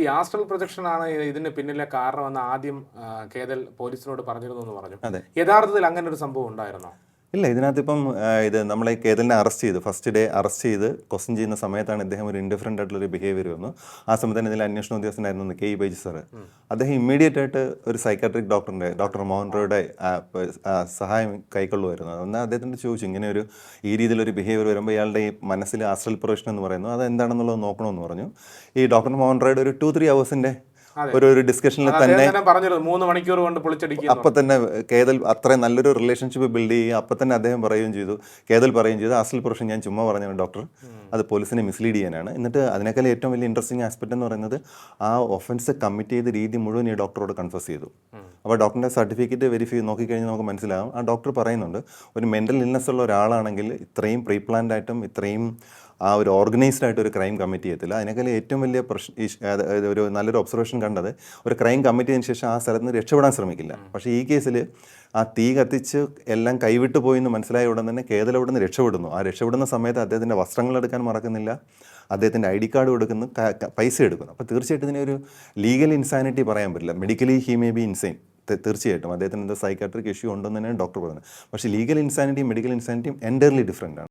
ഈ astral projection ആണ് ഇതിന് പിന്നിലെ കാരണമെന്ന് ആദ്യം കേദൽ കേതൽ പോലീസിനോട് പറഞ്ഞിരുന്നു എന്ന് പറഞ്ഞു. യഥാർത്ഥത്തിൽ അങ്ങനെ ഒരു സംഭവം ഉണ്ടായിരുന്നോ? ഇല്ല ഇതിനകത്ത് ഇപ്പം ഇത് നമ്മളെ കേതലിനെ അറസ്റ്റ് ചെയ്ത്. ഫസ്റ്റ് ഡേ അറസ്റ്റ് ചെയ്ത് ക്വസ്റ്റ്യൻ ചെയ്യുന്ന സമയത്താണ് ഇദ്ദേഹം ഒരു ഇൻഡിഫറന്റ് ആയിട്ടുള്ള ഒരു ബിഹേവിയർ വന്നു. ആ സമയത്ത് തന്നെ ഇതിൽ അന്വേഷണ ഉദ്യോഗസ്ഥനായിരുന്നു കെ. ഇ. ബൈജി സാറ് അദ്ദേഹം ഇമ്മീഡിയറ്റ് ആയിട്ട് ഒരു സൈക്കാട്രിക് ഡോക്ടറിന്റെ ഡോക്ടർ മോഹൻ റോയുടെ സഹായം കൈക്കൊള്ളുമായിരുന്നു. അന്ന് അദ്ദേഹത്തിന്റെ ചോദിച്ചു ഇങ്ങനെ ഒരു ഈ രീതിയിലൊരു ബിഹേവിയർ വരുമ്പോൾ ഇയാളുടെ ഈ മനസ്സിൽ ആസ്ട്രൽ പ്രവേശനം എന്ന് പറയുന്നു അത് എന്താണെന്നുള്ളത് നോക്കണമെന്ന് പറഞ്ഞു. ഈ ഡോക്ടർ മോഹൻ റോയുടെ ഒരു ടു ത്രീ അവേഴ്സിന്റെ ഒരു ഒരു ഡിസ്കഷനിൽ തന്നെ മൂന്ന് മണിക്കൂർ കൊണ്ട് പൊളിച്ചടിക്കുന്നു. അപ്പൊ തന്നെ കേതൽ അത്രയും നല്ലൊരു റിലേഷൻഷിപ്പ് ബിൽഡ് ചെയ്യുക അപ്പൊ തന്നെ അദ്ദേഹം പറയുകയും ചെയ്തു. കേതൽ പറയുകയും ചെയ്തു അസൽ പ്രൊഫഷൻ ഞാൻ ചുമ്മാ പറഞ്ഞാണ് ഡോക്ടർ അത് പോലീസിനെ മിസ്ലീഡ് ചെയ്യാനാണ്. എന്നിട്ട് അതിനേക്കാൾ ഏറ്റവും വലിയ ഇൻട്രസ്റ്റിംഗ് ആസ്പെക്ട് എന്ന് പറയുന്നത് ആ ഒഫൻസ് കമ്മിറ്റ് ചെയ്ത രീതി മുഴുവൻ ഈ ഡോക്ടറോട് കൺഫസ് ചെയ്തു. അപ്പോൾ ഡോക്ടറിന്റെ സർട്ടിഫിക്കറ്റ് വെരിഫൈ നോക്കിക്കഴിഞ്ഞാൽ നമുക്ക് മനസ്സിലാകും ആ ഡോക്ടർ പറയുന്നുണ്ട് ഒരു മെന്റൽ ഇൽനെസ് ഉള്ള ഒരാളാണെങ്കിൽ ഇത്രയും പ്രീ പ്ലാൻഡ് ആയിട്ടും ഇത്രയും ആ ഒരു ഓർഗനൈസ്ഡ് ആയിട്ട് ഒരു ക്രൈം കമ്മിറ്റ് ചെയ്യത്തില്ല. അതിനേക്കാൾ ഏറ്റവും വലിയ പ്രശ്നം ഒരു നല്ലൊരു ഒബ്സർവേഷൻ കണ്ടത് ഒരു ക്രൈം കമ്മിറ്റ് ചെയ്തതിന് ശേഷം ആ സ്ഥലത്ത് നിന്ന് രക്ഷപ്പെടാൻ ശ്രമിക്കില്ല. പക്ഷേ ഈ കേസിൽ ആ തീ കത്തിച്ച് എല്ലാം കൈവിട്ടു പോയി എന്ന് മനസ്സിലായ ഉടൻ തന്നെ കേതല അവിടെ രക്ഷപ്പെടുന്നു. ആ രക്ഷപ്പെടുന്ന സമയത്ത് അദ്ദേഹത്തിന്റെ വസ്ത്രങ്ങൾ എടുക്കാൻ മറക്കുന്നില്ല. അദ്ദേഹത്തിന്റെ ഐ ഡി കാർഡ് കൊടുക്കുന്നു പൈസ എടുക്കുന്നു. അപ്പോൾ തീർച്ചയായിട്ടും ഇതിനൊരു ലീഗൽ ഇൻസാനിറ്റി പറയാൻ പറ്റില്ല. Medically he may be insane തീർച്ചയായിട്ടും അദ്ദേഹത്തിന് എന്താ സൈക്കാട്രിക് ഇഷ്യൂ ഉണ്ടെന്ന് തന്നെയാണ് ഡോക്ടർ പറയുന്നത്. പക്ഷേ ലീഗൽ ഇൻസാനിറ്റിയും മെഡിക്കൽ ഇൻസാനിറ്റിയും എന്റർലി ഡിഫറെന്റ് ആണ്.